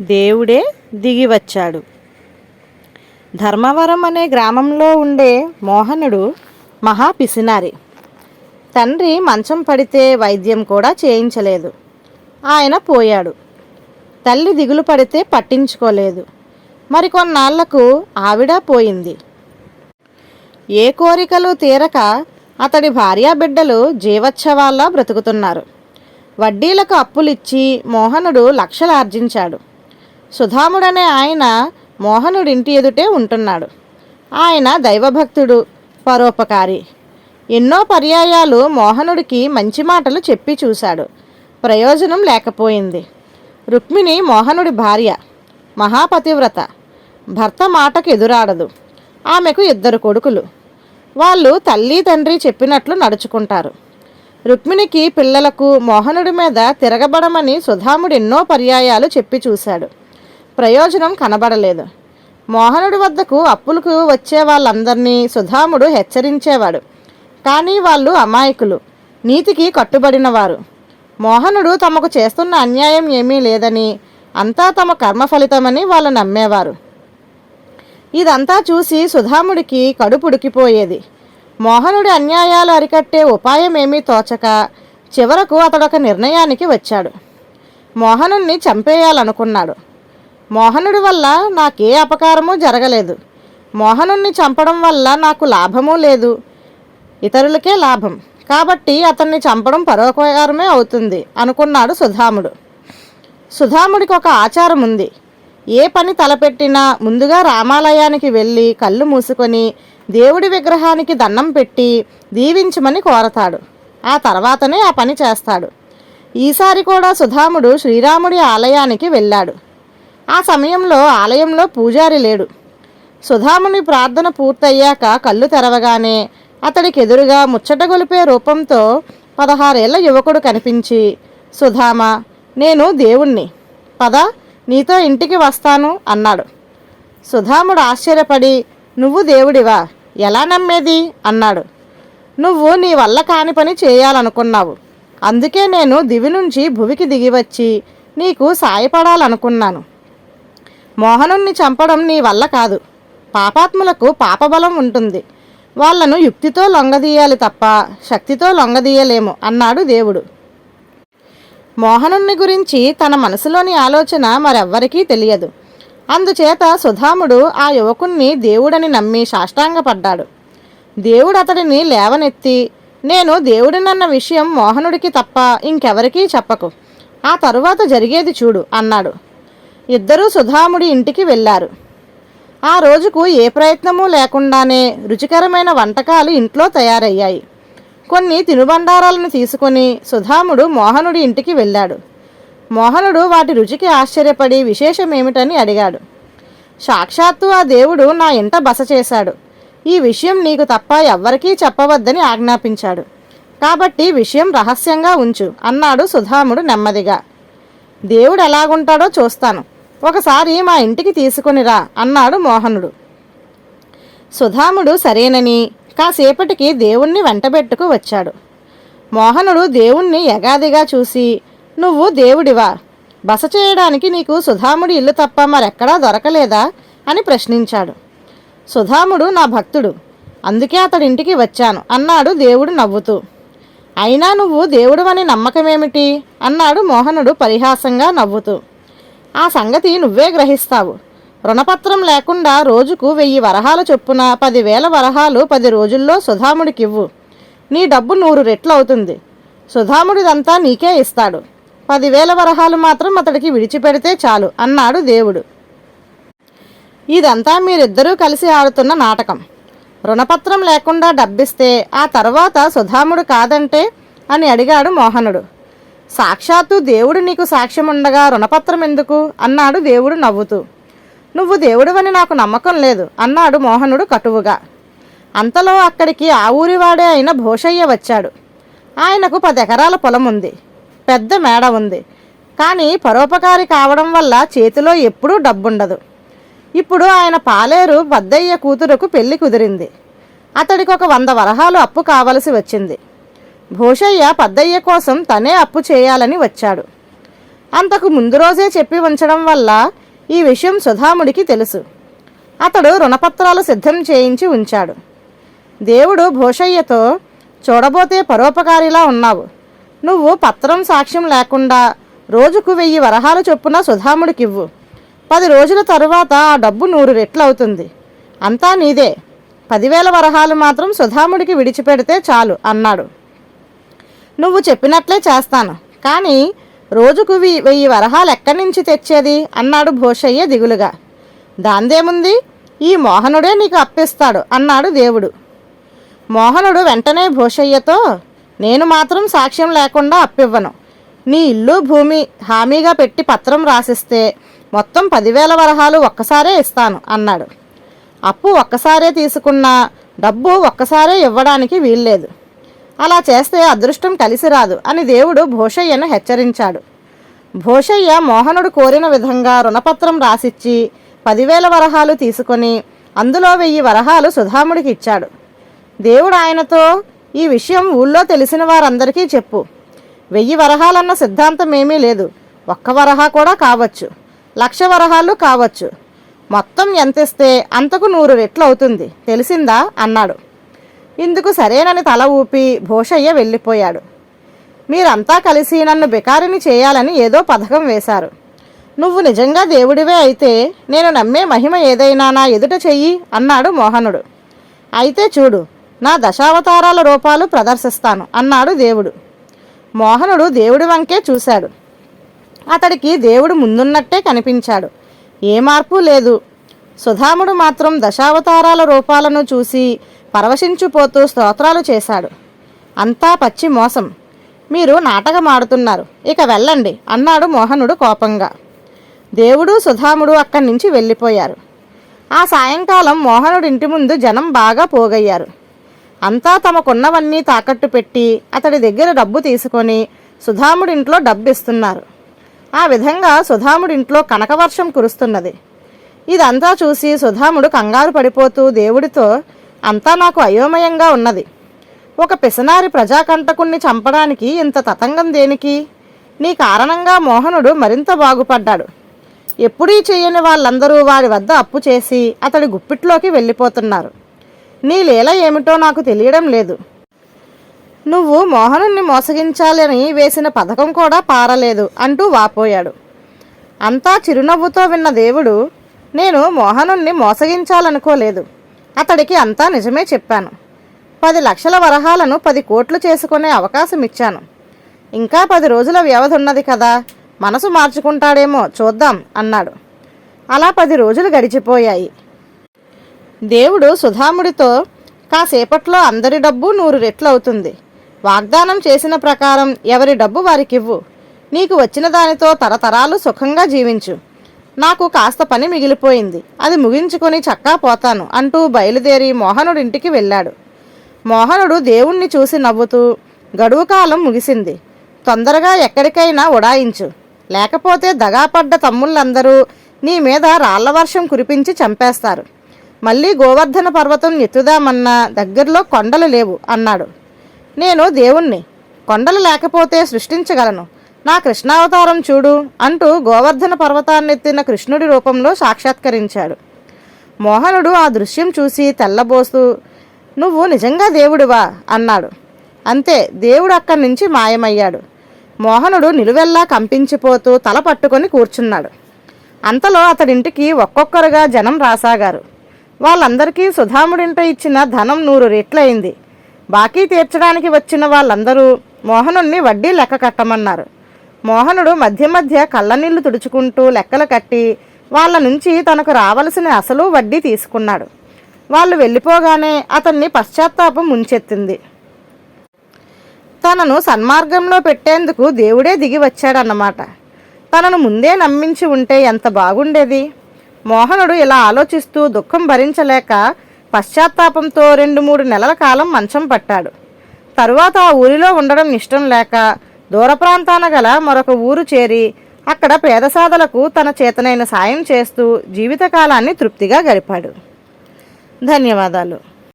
దేవుడే దిగి వచ్చాడు ధర్మవరం అనే గ్రామంలో ఉండే మోహనుడు మహా పిసినారి తండ్రి మంచం పడితే వైద్యం కూడా చేయించలేదు. ఆయన పోయాడు. తల్లి దిగులు పడితే పట్టించుకోలేదు. మరికొన్నాళ్ళకు ఆవిడ పోయింది. ఏ కోరికలు తీరక అతడి భార్యాబిడ్డలు జీవోత్సవాల్లా బ్రతుకుతున్నారు. వడ్డీలకు అప్పులిచ్చి మోహనుడు లక్షలు ఆర్జించాడు సుధాముడనే ఆయన మోహనుడింటి ఎదుటే ఉంటున్నాడు. ఆయన దైవభక్తుడు పరోపకారి. ఎన్నో పర్యాయాలు మోహనుడికి మంచి మాటలు చెప్పి చూశాడు. ప్రయోజనం లేకపోయింది. రుక్మిణి మోహనుడి భార్య మహాపతివ్రత. భర్త మాటకు ఎదురాడదు. ఆమెకు ఇద్దరు కొడుకులు. వాళ్ళు తల్లి తండ్రి చెప్పినట్లు నడుచుకుంటారు. రుక్మిణికి పిల్లలకు మోహనుడి మీద తిరగబడమని సుధాముడు ఎన్నో పర్యాయాలు చెప్పి చూశాడు. ప్రయోజనం కనబడలేదు. మోహనుడి వద్దకు అప్పులకు వచ్చే వాళ్ళందరినీ సుధాముడు హెచ్చరించేవాడు. కానీ వాళ్ళు అమాయకులు. నీతికి కట్టుబడినవారు. మోహనుడు తమకు చేస్తున్న అన్యాయం ఏమీ లేదని అంతా తమ కర్మ ఫలితమని వాళ్ళు నమ్మేవారు. ఇదంతా చూసి సుధాముడికి కడుపుడికిపోయేది మోహనుడి అన్యాయాలు అరికట్టే ఉపాయం ఏమీ తోచక చివరకు అతడొక నిర్ణయానికి వచ్చాడు. మోహనుణ్ణి చంపేయాలనుకున్నాడు. మోహనుడి వల్ల నాకే అపకారము జరగలేదు. మోహనుణ్ణి చంపడం వల్ల నాకు లాభము లేదు. ఇతరులకే లాభం. కాబట్టి అతన్ని చంపడం పరోపకారమే అవుతుంది అనుకున్నాడు సుధాముడు. సుధాముడికి ఒక ఆచారం ఉంది ఏ పని తలపెట్టినా ముందుగా రామాలయానికి వెళ్ళి కళ్ళు మూసుకొని దేవుడి విగ్రహానికి దండం పెట్టి దీవించమని కోరతాడు. ఆ తర్వాతనే ఆ పని చేస్తాడు. ఈసారి కూడా సుధాముడు శ్రీరాముడి ఆలయానికి వెళ్ళాడు. ఆ సమయంలో ఆలయంలో పూజారి లేడు. సుధాముని ప్రార్థన పూర్తయ్యాక కళ్ళు తెరవగానే అతడికి ఎదురుగా ముచ్చటగొలిపే రూపంతో పదహారేళ్ళ యువకుడు కనిపించి సుధామ నేను దేవుణ్ణి. పద నీతో ఇంటికి వస్తాను అన్నాడు. సుధాముడు ఆశ్చర్యపడి నువ్వు దేవుడివా? ఎలా నమ్మేది? అన్నాడు. నువ్వు నీ వల్ల కాని పని చేయాలనుకున్నావు. అందుకే నేను దివి నుంచి భువికి దిగివచ్చి నీకు సాయపడాలనుకున్నాను. మోహనుణ్ణి చంపడం నీ వల్ల కాదు. పాపాత్ములకు పాపబలం ఉంటుంది. వాళ్ళను యుక్తితో లొంగదీయాలి తప్ప శక్తితో లొంగదీయలేము అన్నాడు దేవుడు. మోహనుణ్ణి గురించి తన మనసులోని ఆలోచన మరెవ్వరికీ తెలియదు. అందుచేత సుధాముడు ఆ యువకుణ్ణి దేవుడని నమ్మి సాష్టాంగపడ్డాడు. దేవుడు అతడిని లేవనెత్తి నేను దేవుడినన్న విషయం మోహనుడికి తప్ప ఇంకెవరికీ చెప్పకు. ఆ తరువాత జరిగేది చూడు అన్నాడు. ఇద్దరూ సుధాముడి ఇంటికి వెళ్ళారు. ఆ రోజుకు ఏ ప్రయత్నమూ లేకుండానే రుచికరమైన వంటకాలు ఇంట్లో తయారయ్యాయి. కొన్ని తినుబండారాలను తీసుకొని సుధాముడు మోహనుడి ఇంటికి వెళ్ళాడు. మోహనుడు వాటి రుచికి ఆశ్చర్యపడి విశేషమేమిటని అడిగాడు. సాక్షాత్తు ఆ దేవుడు నా ఇంట బస చేశాడు. ఈ విషయం నీకు తప్ప ఎవ్వరికీ చెప్పవద్దని ఆజ్ఞాపించాడు. కాబట్టి విషయం రహస్యంగా ఉంచు అన్నాడు సుధాముడు నెమ్మదిగా. దేవుడు ఎలాగుంటాడో చూస్తాను. ఒకసారి మా ఇంటికి తీసుకొనిరా అన్నాడు మోహనుడు. సుధాముడు సరేనని కాసేపటికి దేవుణ్ణి వెంటబెట్టుకు వచ్చాడు. మోహనుడు దేవుణ్ణి యగాదిగా చూసి నువ్వు దేవుడివా? బస చేయడానికి నీకు సుధాముడి ఇల్లు తప్ప మరెక్కడా దొరకలేదా? అని ప్రశ్నించాడు. సుధాముడు నా భక్తుడు అందుకే అతడింటికి వచ్చాను అన్నాడు దేవుడు నవ్వుతూ. అయినా నువ్వు దేవుడు అని నమ్మకమేమిటి? అన్నాడు మోహనుడు పరిహాసంగా నవ్వుతూ. ఆ సంగతి నువ్వే గ్రహిస్తావు. రుణపత్రం లేకుండా రోజుకు వెయ్యి వరహాల చొప్పున పదివేల వరహాలు పది రోజుల్లో సుధాముడికివ్వు. నీ డబ్బు నూరు రెట్లు అవుతుంది. సుధాముడిదంతా నీకే ఇస్తాడు. పదివేల వరహాలు మాత్రం అతడికి విడిచిపెడితే చాలు అన్నాడు దేవుడు. ఇదంతా మీరిద్దరూ కలిసి ఆడుతున్న నాటకం. రుణపత్రం లేకుండా డబ్బిస్తే ఆ తర్వాత సుధాముడు కాదంటే అని అడిగాడు మోహనుడు. సాక్షాత్తు దేవుడు నీకు సాక్ష్యం ఉండగా రుణపత్రం ఎందుకు? అన్నాడు దేవుడు నవ్వుతూ. నువ్వు దేవుడివని నాకు నమ్మకం లేదు అన్నాడు మోహనుడు కటువుగా. అంతలో అక్కడికి ఆ ఊరివాడే అయిన భోషయ్య వచ్చాడు. ఆయనకు పది ఎకరాల పొలం ఉంది పెద్ద మేడ ఉంది. కానీ పరోపకారి కావడం వల్ల చేతిలో ఎప్పుడూ డబ్బుండదు. ఇప్పుడు ఆయన పాలేరు పద్దయ్య కూతురుకు పెళ్ళి కుదిరింది. అతడికి ఒక వంద వరహాలు అప్పు కావలసి వచ్చింది. భూషయ్య పద్దయ్య కోసం తనే అప్పు చేయాలని వచ్చాడు. అంతకు ముందు రోజే చెప్పి ఉంచడం వల్ల ఈ విషయం సుధాముడికి తెలుసు. అతడు రుణపత్రాలు సిద్ధం చేయించి ఉంచాడు. దేవుడు భూషయ్యతో చూడబోతే పరోపకారిలా ఉన్నావు. నువ్వు పత్రం సాక్ష్యం లేకుండా రోజుకు వెయ్యి వరహాలు చొప్పున సుధాముడికివ్వు. పది రోజుల తరువాత ఆ డబ్బు నూరు రెట్లు అవుతుంది. అంతా నీదే. పదివేల వరహాలు మాత్రం సుధాముడికి విడిచిపెడితే చాలు అన్నాడు. నువ్వు చెప్పినట్లే చేస్తాను. కానీ రోజుకు వెయ్యి వరహాలు ఎక్కడి నుంచి తెచ్చేది? అన్నాడు భోషయ్య దిగులుగా. దాందేముంది? ఈ మోహనుడే నీకు అప్పిస్తాడు అన్నాడు దేవుడు. మోహనుడు వెంటనే భోషయ్యతో నేను మాత్రం సాక్ష్యం లేకుండా అప్పివ్వను. నీ ఇల్లు భూమి హామీగా పెట్టి పత్రం రాసిస్తే మొత్తం పదివేల వరహాలు ఒక్కసారే ఇస్తాను అన్నాడు. అప్పు ఒక్కసారే తీసుకున్నా డబ్బు ఒక్కసారే ఇవ్వడానికి వీల్లేదు. అలా చేస్తే అదృష్టం కలిసి రాదు అని దేవుడు భోషయ్యను హెచ్చరించాడు. భోషయ్య మోహనుడు కోరిన విధంగా రుణపత్రం రాసిచ్చి పదివేల వరహాలు తీసుకొని అందులో వెయ్యి వరహాలు సుధాముడికి ఇచ్చాడు. దేవుడు ఆయనతో ఈ విషయం ఊళ్ళో తెలిసిన వారందరికీ చెప్పు. వెయ్యి వరహాలన్న సిద్ధాంతం ఏమీ లేదు. ఒక్క వరహా కూడా కావచ్చు. లక్ష వరహాలు కావచ్చు. మొత్తం ఎంత ఇస్తే అంతకు నూరు రెట్లు అవుతుంది. తెలిసిందా? అన్నాడు. ఇందుకు సరేనని తల ఊపి భోషయ్య వెళ్ళిపోయాడు. మీరంతా కలిసి నన్ను బికారిని చేయాలని ఏదో పథకం వేశారు. నువ్వు నిజంగా దేవుడివే అయితే నేను నమ్మే మహిమ ఏదైనా నా ఎదుట చెయ్యి అన్నాడు మోహనుడు. అయితే చూడు నా దశావతారాల రూపాలు ప్రదర్శిస్తాను అన్నాడు దేవుడు. మోహనుడు దేవుడి వంకే చూశాడు. అతడికి దేవుడు ముందున్నట్టే కనిపించాడు. ఏ మార్పు లేదు. సుధాముడు మాత్రం దశావతారాల రూపాలను చూసి పరవశించిపోతూ స్తోత్రాలు చేశాడు. అంతా పచ్చి మోసం. మీరు నాటకమాడుతున్నారు. ఇక వెళ్ళండి అన్నాడు మోహనుడు కోపంగా. దేవుడు సుధాముడు అక్కడి నుంచి వెళ్ళిపోయారు. ఆ సాయంకాలం మోహనుడి ఇంటి ముందు జనం బాగా పోగయ్యారు. అంతా తమకున్నవన్నీ తాకట్టు పెట్టి అతడి దగ్గర డబ్బు తీసుకొని సుధాముడింట్లో డబ్బు ఇస్తున్నారు ఆ విధంగా సుధాముడింట్లో కనకవర్షం కురుస్తున్నది. ఇదంతా చూసి సుధాముడు కంగారు పడిపోతూ దేవుడితో అంతా నాకు అయోమయంగా ఉన్నది. ఒక పిసనారి ప్రజాకంటకుణ్ణి చంపడానికి ఇంత తతంగం దేనికి? నీ కారణంగా మోహనుడు మరింత బాగుపడ్డాడు. ఎప్పుడీ చేయని వాళ్ళందరూ వారి వద్ద అప్పు చేసి అతడి గుప్పిట్లోకి వెళ్ళిపోతున్నారు. నీ లీల ఏమిటో నాకు తెలియడం లేదు. నువ్వు మోహనుణ్ణి మోసగించాలని వేసిన పథకం కూడా పారలేదు అంటూ వాపోయాడు. అంతా చిరునవ్వుతో విన్న దేవుడు నేను మోహనుణ్ణి మోసగించాలనుకోలేదు. అతడికి అంతా నిజమే చెప్పాను. పది లక్షల వరహాలను పది కోట్లు చేసుకునే అవకాశం ఇచ్చాను. ఇంకా పది రోజుల వ్యవధి ఉన్నది కదా మనసు మార్చుకుంటాడేమో చూద్దాం అన్నాడు. అలా పది రోజులు గడిచిపోయాయి. దేవుడు సుధాముడితో కాసేపట్లో అందరి డబ్బు నూరు రెట్లు అవుతుంది వాగ్దానం చేసిన ప్రకారం ఎవరి డబ్బు వారికివ్వు. నీకు వచ్చిన దానితో తరతరాలు సుఖంగా జీవించు. నాకు కాస్త పని మిగిలిపోయింది. అది ముగించుకొని చక్కా పోతాను అంటూ బయలుదేరి మోహనుడి ఇంటికి వెళ్ళాడు. మోహనుడు దేవుణ్ణి చూసి నవ్వుతూ గడువు కాలం ముగిసింది. తొందరగా ఎక్కడికైనా ఉడాయించు లేకపోతే దగాపడ్డ తమ్ముళ్ళందరూ నీ మీద రాళ్ళ వర్షం కురిపించి చంపేస్తారు. మళ్ళీ గోవర్ధన పర్వతం ఎత్తుదామన్నా దగ్గరలో కొండలు లేవు అన్నాడు. నేను దేవుణ్ణి. కొండలు లేకపోతే సృష్టించగలను. నా కృష్ణావతారం చూడు అంటూ గోవర్ధన పర్వతాన్నెత్తిన కృష్ణుడి రూపంలో సాక్షాత్కరించాడు. మోహనుడు ఆ దృశ్యం చూసి తెల్లబోస్తూ నువ్వు నిజంగా దేవుడివా? అన్నాడు. అంతే దేవుడు అక్కడి నుంచి మాయమయ్యాడు. మోహనుడు నిలువెల్లా కంపించిపోతూ తల పట్టుకొని కూర్చున్నాడు. అంతలో అతడింటికి ఒక్కొక్కరుగా జనం రాసాగారు. వాళ్ళందరికీ సుధాముడింట ఇచ్చిన ధనం నూరు రెట్లయింది. బాకీ తీర్చడానికి వచ్చిన వాళ్ళందరూ మోహనుణ్ణి వడ్డీ లెక్క కట్టమన్నారు. మోహనుడు మధ్య మధ్య కళ్ళనీళ్ళు తుడుచుకుంటూ లెక్కలు కట్టి వాళ్ళ నుంచి తనకు రావలసిన అసలు వడ్డీ తీసుకున్నాడు. వాళ్ళు వెళ్ళిపోగానే అతన్ని పశ్చాత్తాపం ముంచెత్తింది. తనను సన్మార్గంలో పెట్టేందుకు దేవుడే దిగి వచ్చాడన్నమాట. తనను ముందే నమ్మించి ఉంటే ఎంత బాగుండేది? మోహనుడు ఇలా ఆలోచిస్తూ దుఃఖం భరించలేక పశ్చాత్తాపంతో రెండు మూడు నెలల కాలం మంచం పట్టాడు. తరువాత ఆ ఊరిలో ఉండడం ఇష్టం లేక దూర ప్రాంతాన గల మరొక ఊరు చేరి అక్కడ పేదసాదలకు తన చేతనైన సాయం చేస్తూ జీవితకాలాన్ని తృప్తిగా గడిపాడు. ధన్యవాదాలు.